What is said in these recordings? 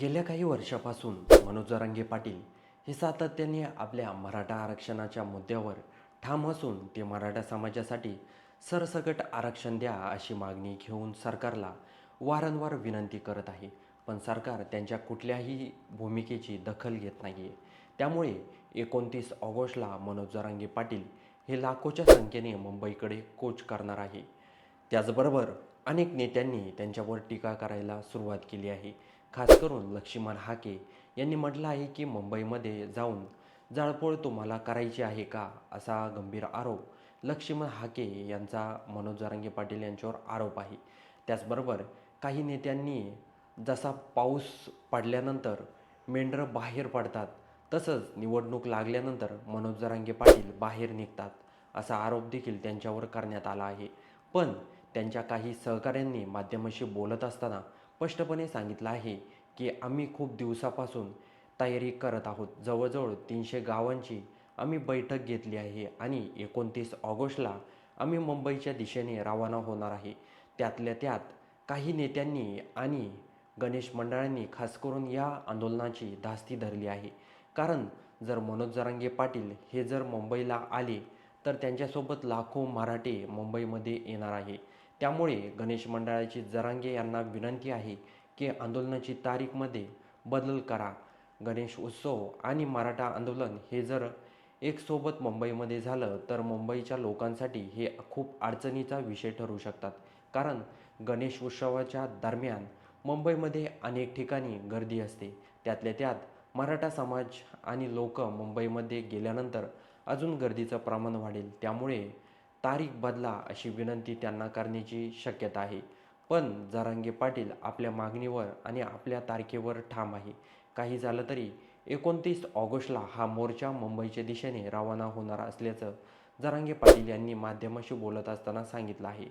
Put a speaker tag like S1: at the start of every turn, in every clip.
S1: गेल्या काही वर्षापासून मनोज जरांगे पाटील हे सातत्याने आपल्या मराठा आरक्षणाच्या मुद्द्यावर ठाम असून ते मराठा समाजासाठी सरसकट आरक्षण द्या अशी मागणी घेऊन सरकारला वारंवार विनंती करत आहे. पण सरकार त्यांच्या कुठल्याही भूमिकेची दखल घेत नाही आहे त्यामुळे एकोणतीस ऑगस्टला मनोज जरांगे पाटील हे लाखोच्या संख्येने मुंबईकडे कोच करणार आहे. त्याचबरोबर अनेक नेत्यांनी त्यांच्यावर टीका करायला सुरुवात केली आहे. खास करून लक्ष्मण हाके यांनी म्हटलं आहे की मुंबईमध्ये जाऊन जाळपोळ तुम्हाला करायची आहे का? असा गंभीर आरोप लक्ष्मण हाके यांचा मनोज जरांगे पाटील यांच्यावर आरोप आहे. त्याचबरोबर काही नेत्यांनी जसा पाऊस पडल्यानंतर मेंढरं बाहेर पडतात तसंच निवडणूक लागल्यानंतर मनोज जरांगे पाटील बाहेर निघतात असा आरोप देखील त्यांच्यावर करण्यात आला आहे. पण त्यांच्या काही सहकाऱ्यांनी माध्यमाशी बोलत असताना स्पष्टपणे सांगितलं आहे की आम्ही खूप दिवसापासून तयारी करत आहोत. जवळजवळ तीनशे गावांची आम्ही बैठक घेतली आहे आणि एकोणतीस ऑगस्टला आम्ही मुंबईच्या दिशेने रवाना होणार आहे. त्यातल्या त्यात काही नेत्यांनी आणि गणेश मंडळांनी खास करून या आंदोलनाची धास्ती धरली आहे. कारण जर मनोज जरांगे पाटील हे जर मुंबईला आले तर त्यांच्यासोबत लाखो मराठे मुंबईमध्ये येणार आहे. त्यामुळे गणेश मंडळाची जरांगे यांना विनंती आहे की आंदोलनाची तारीखमध्ये बदल करा. गणेश उत्सव आणि मराठा आंदोलन हे जर एकसोबत मुंबईमध्ये झालं तर मुंबईच्या लोकांसाठी हे खूप अडचणीचा विषय ठरू शकतात. कारण गणेश उत्सवाच्या दरम्यान मुंबईमध्ये अनेक ठिकाणी गर्दी असते. त्यातल्या त्यात मराठा समाज आणि लोक मुंबईमध्ये गेल्यानंतर अजून गर्दीचं प्रमाण वाढेल. त्यामुळे तारीख बदला अशी विनंती त्यांना करण्याची शक्यता आहे. पण जरांगे पाटील आपल्या मागणीवर आणि आपल्या तारखेवर ठाम आहे. काही झालं तरी एकोणतीस ऑगस्टला हा मोर्चा मुंबईच्या दिशेने रवाना होणार असल्याचं जरांगे पाटील यांनी माध्यमाशी बोलत असताना सांगितलं आहे.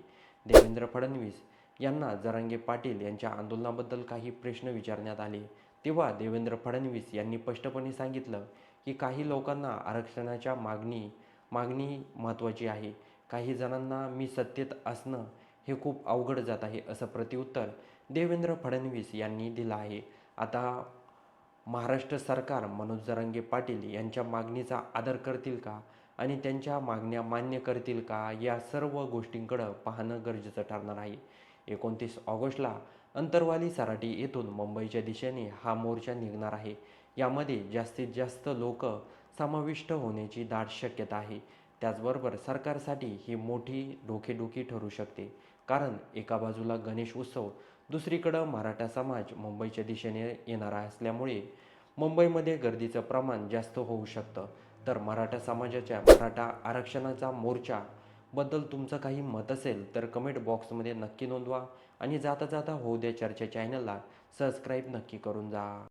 S1: देवेंद्र फडणवीस यांना जरांगे पाटील यांच्या आंदोलनाबद्दल काही प्रश्न विचारण्यात आले. तेव्हा देवेंद्र फडणवीस यांनी स्पष्टपणे सांगितलं की काही लोकांना आरक्षणाच्या मागणी मागणी महत्त्वाची आहे. काही जणांना मी सत्तेत असणं हे खूप अवघड जात आहे असं प्रत्युत्तर देवेंद्र फडणवीस यांनी दिलं आहे. आता महाराष्ट्र सरकार मनोज जरांगे पाटील यांच्या मागणीचा आदर करतील का आणि त्यांच्या मागण्या मान्य करतील का या सर्व गोष्टींकडं पाहणं गरजेचं ठरणार आहे. एकोणतीस ऑगस्टला अंतरवाली सराटी येथून मुंबईच्या दिशेने हा मोर्चा निघणार आहे. यामध्ये जास्तीत जास्त लोक समाविष्ट होण्याची दाट शक्यता आहे. त्याचबरोबर सरकारसाठी ही मोठी डोकेदुखी ठरू शकते. कारण एका बाजूला गणेश उत्सव दुसरीकडं मराठा समाज मुंबईच्या दिशेने येणारा असल्यामुळे मुंबईमध्ये गर्दीचं प्रमाण जास्त होऊ शकतं. तर मराठा समाजाच्या मराठा आरक्षणाचा मोर्चा बद्दल तुमचं काही मत असेल तर कमेंट बॉक्समध्ये नक्की नोंदवा आणि जाता जाता होऊ द्या चर्चा चॅनलला सबस्क्राईब नक्की करून जा.